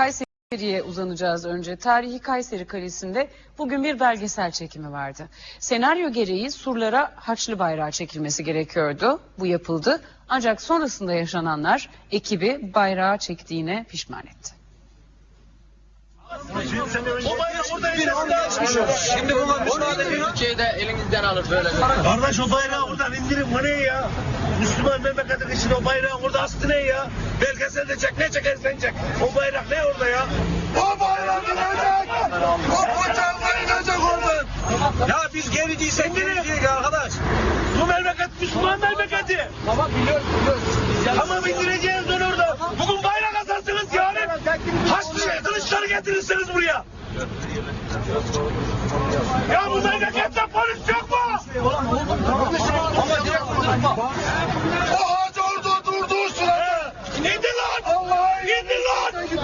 Kayseri'ye uzanacağız önce. Tarihi Kayseri Kalesi'nde bugün bir belgesel çekimi vardı. Senaryo gereği surlara Haçlı bayrağı çekilmesi gerekiyordu. Bu yapıldı. Ancak sonrasında yaşananlar ekibi bayrağı çektiğine pişman etti. O bayrak orada indirin. Şimdi buna müsaade edin. Türkiye'yi de elinizden alır böyle. Kardeş o bayrağı oradan indirin. Bu ne ya? Müslüman memleketin için o bayrağın orada aslı ne ya? Belgeselde çek ne çekersen çek. O bayrak ne orada ya? O bayrak inecek. O bıçakla inecek oradan. Ya biz geri değilsek geri değil arkadaş. Bu memleket Müslüman memleketi. Tamam biliyoruz biliyoruz. Tamam indireceğiz onu orada. Bugün bayrak asarsınız yarın. Haçlı kılıçları getirirsiniz buraya. Ya bu memlekette polis yok mu? Ama direkt vurdurma. O ağaç orada durduğu sırada. İndi lan. Allah indi lan. İndi